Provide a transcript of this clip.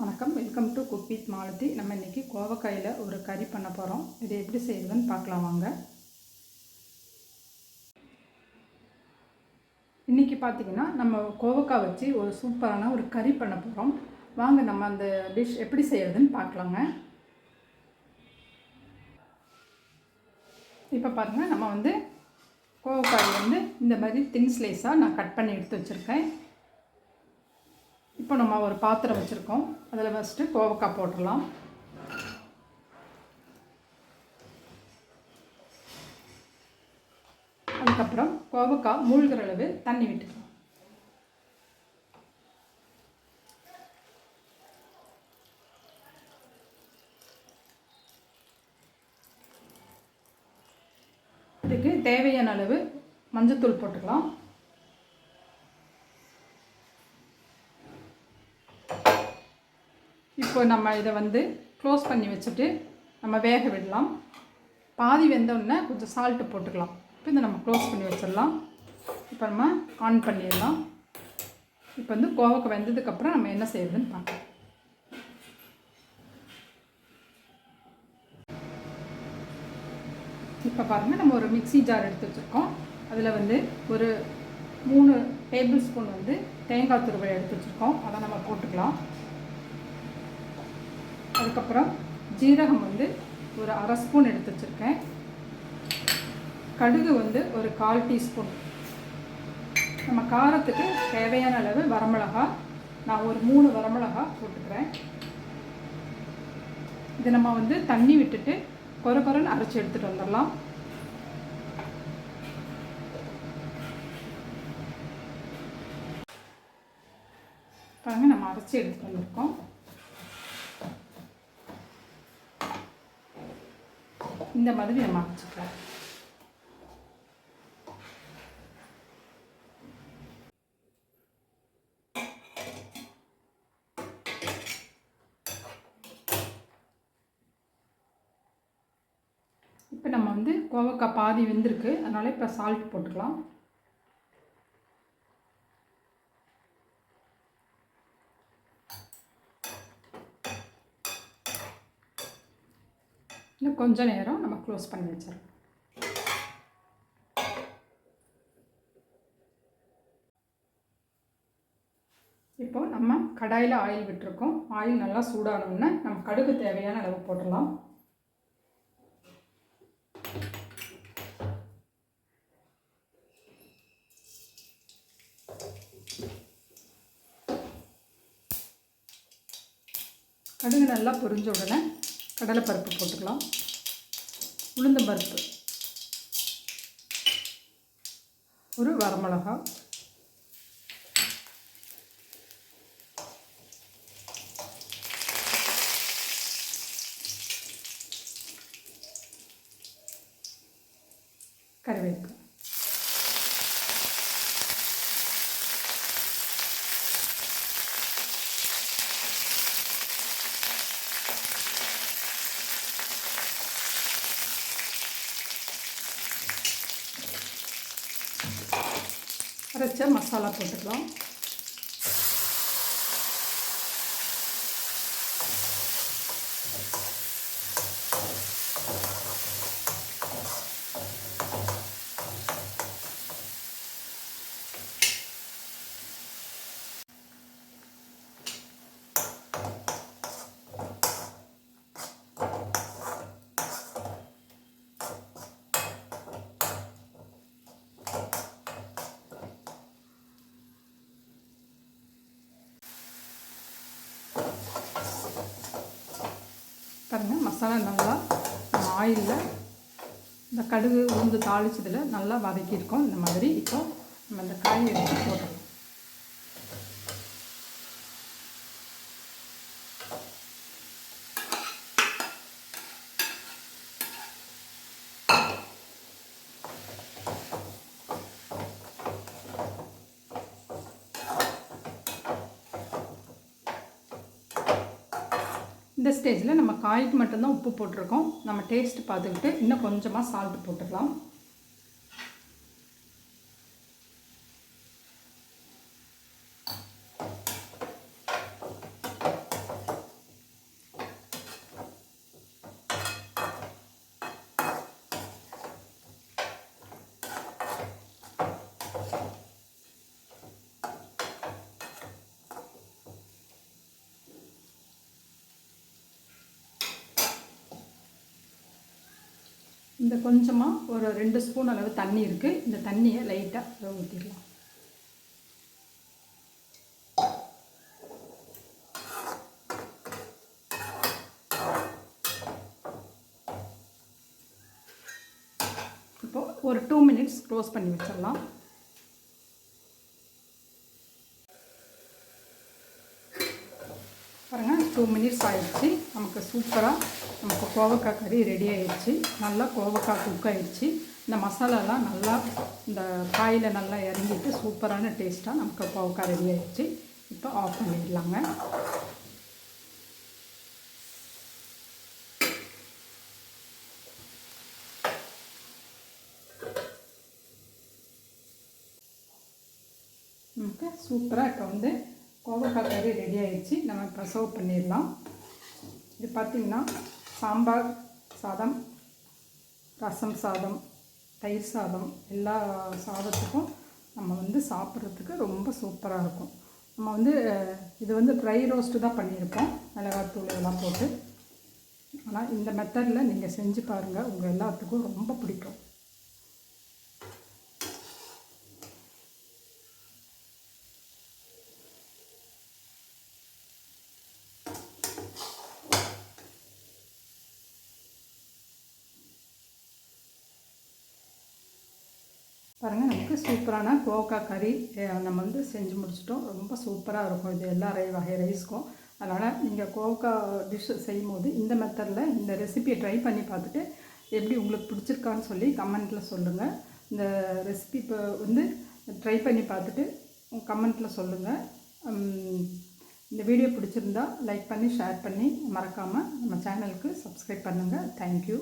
வணக்கம். Welcome to cook with Malathi நம்ம இன்றைக்கி கோவக்காயில் ஒரு கறி பண்ண போகிறோம் இது எப்படி செய்யுதுன்னு பார்க்கலாம் வாங்க. இன்றைக்கி பார்த்தீங்கன்னா நம்ம கோவக்காய் வச்சு ஒரு சூப்பரான ஒரு கறி பண்ண போகிறோம் வாங்க நம்ம அந்த டிஷ் எப்படி செய்யறதுன்னு பார்க்கலாங்க. இப்போ பாருங்கள் நம்ம வந்து கோவக்காய் வந்து இந்த மாதிரி தின் ஸ்லைஸாக நான் கட் பண்ணி எடுத்து வச்சுருக்கேன். இப்போ நம்ம ஒரு பாத்திரம் வச்சுருக்கோம். அதில் ஃபஸ்ட்டு கோவக்காய் போட்டுடலாம். அதுக்கப்புறம் கோவக்காய் மூழ்கிற அளவு தண்ணி விட்டுக்கலாம். இதுக்கு தேவையான அளவு மஞ்சத்தூள் போட்டுக்கலாம். இப்போ நம்ம இதை வந்து க்ளோஸ் பண்ணி வச்சுட்டு நம்ம வேக விடலாம். பாதி வெந்தோடனே கொஞ்சம் சால்ட்டு போட்டுக்கலாம். இப்போ இதை நம்ம க்ளோஸ் பண்ணி வச்சிடலாம். இப்போ நம்ம ஆன் பண்ணிடலாம். இப்போ வந்து கோவக்காய் வெந்ததுக்கப்புறம் நம்ம என்ன செய்யறதுன்னு பார்க்கலாம். இப்போ பாருங்கள் நம்ம ஒரு மிக்ஸி ஜார் எடுத்து வச்சுருக்கோம். அதில் வந்து ஒரு மூணு டேபிள் ஸ்பூன் வந்து தேங்காய் துருவல் எடுத்து வச்சுருக்கோம். அதை நம்ம போட்டுக்கலாம். அதுக்கப்புறம் ஜீரகம் வந்து ஒரு அரை ஸ்பூன் எடுத்து வச்சுருக்கேன். கடுகு வந்து ஒரு கால் டீஸ்பூன். நம்ம காரத்துக்கு தேவையான அளவு வரமிளகா நான் ஒரு மூணு வரமிளகா போட்டுக்கிறேன். இது நம்ம வந்து தண்ணி விட்டுட்டு கொர கொரன்னு அரைச்சி எடுத்துகிட்டு வந்துடலாம். பாருங்கள் நம்ம அரைச்சி எடுத்துகிட்டு வந்திருக்கோம். இந்த மாதிரி நம்ம அரைச்சிக்கலாம் இப்போ நம்ம வந்து கோவக்காய் பாதி வெந்திருக்கு. அதனால் இப்போ சால்ட் போட்டுக்கலாம். இன்னும் கொஞ்ச நேரம் நம்ம க்ளோஸ் பண்ணி வச்சிடலாம். இப்போ நம்ம கடாயில் ஆயில் விட்டுருக்கோம். ஆயில் நல்லா சூடானோடனே நம்ம கடுகு தேவையான அளவு போட்டுடலாம். கடுகு நல்லா பொரிஞ்ச உடனே கடலைப்பருப்பு போட்டுக்கலாம். உளுந்தம்பருப்பு. ஒரு வரமிளகா அரைச்ச மசாலா போட்டுக்கலாம் பாருங்கள் மசாலா நல்லா ஆயிலில் இந்த கடுகு உளுந்து தாளிச்சதில் நல்லா வதக்கியிருக்கோம். இந்த மாதிரி இப்போ நம்ம இந்த காயை எடுத்து போடுறோம் இந்த ஸ்டேஜில் நம்ம காய்க்கு மட்டும்தான் உப்பு போட்டிருக்கோம். நம்ம டேஸ்ட் பார்த்துக்கிட்டு இன்னும் கொஞ்சமாக சால்ட் போட்டுக்கலாம். இந்த கொஞ்சமாக ஒரு ரெண்டு ஸ்பூன் அளவு தண்ணி இருக்குது இந்த தண்ணியை லைட்டாக ஊற்றிடலாம் இப்போது ஒரு டூ மினிட்ஸ் க்ளோஸ் பண்ணி வச்சிடலாம் பாருங்கள் டூ மினிட்ஸ் ஆயிடுச்சு. நமக்கு சூப்பராக நமக்கு கோவக்காய் கறி ரெடி ஆயிடுச்சு. நல்லா கோவக்காய் குக் ஆயிடுச்சு. இந்த மசாலாலாம் நல்லா இந்த காயில் நல்லா இறங்கிட்டு சூப்பரான டேஸ்ட்டாக நமக்கு கோவக்காய் ரெடி ஆயிடுச்சு. இப்போ ஆஃப் பண்ணிடலாங்க. நமக்கு சூப்பராக இப்போ வந்து கோவக்காய் கறி ரெடி ஆகிடுச்சு நம்ம இப்போ சர்வ் பண்ணிடலாம். இது பார்த்திங்கன்னா சாம்பார் சாதம் ரசம் சாதம் தயிர் சாதம் எல்லா சாதத்துக்கும் நம்ம வந்து சாப்பிட்றதுக்கு ரொம்ப சூப்பராக இருக்கும். நம்ம வந்து இது வந்து ட்ரை ரோஸ்ட்டு தான் பண்ணியிருக்கோம் மிளகாத்தூள் இதெல்லாம் போட்டு. ஆனால் இந்த மெத்தடில் நீங்கள் செஞ்சு பாருங்கள் உங்கள் எல்லாத்துக்கும் ரொம்ப பிடிக்கும். பாருங்கள் நமக்கு சூப்பரான கோவக்காய் கறி நம்ம வந்து செஞ்சு முடிச்சிட்டோம். ரொம்ப சூப்பராக இருக்கும். இது எல்லா ரை வகை ரைஸ்க்கும். அதனால் நீங்கள் கோவக்காய் டிஷ் செய்யும் போது இந்த மெத்தடில் இந்த ரெசிபியை ட்ரை பண்ணி பார்த்துட்டு எப்படி உங்களுக்கு பிடிச்சிருக்கான்னு சொல்லி கமெண்ட்டில் சொல்லுங்கள் இந்த ரெசிபி இப்போ வந்து ட்ரை பண்ணி பார்த்துட்டு கமெண்ட்டில் சொல்லுங்கள் இந்த வீடியோ பிடிச்சிருந்தா லைக் பண்ணி ஷேர் பண்ணி மறக்காமல் நம்ம சேனலுக்கு சப்ஸ்கிரைப் பண்ணுங்கள் தேங்க்யூ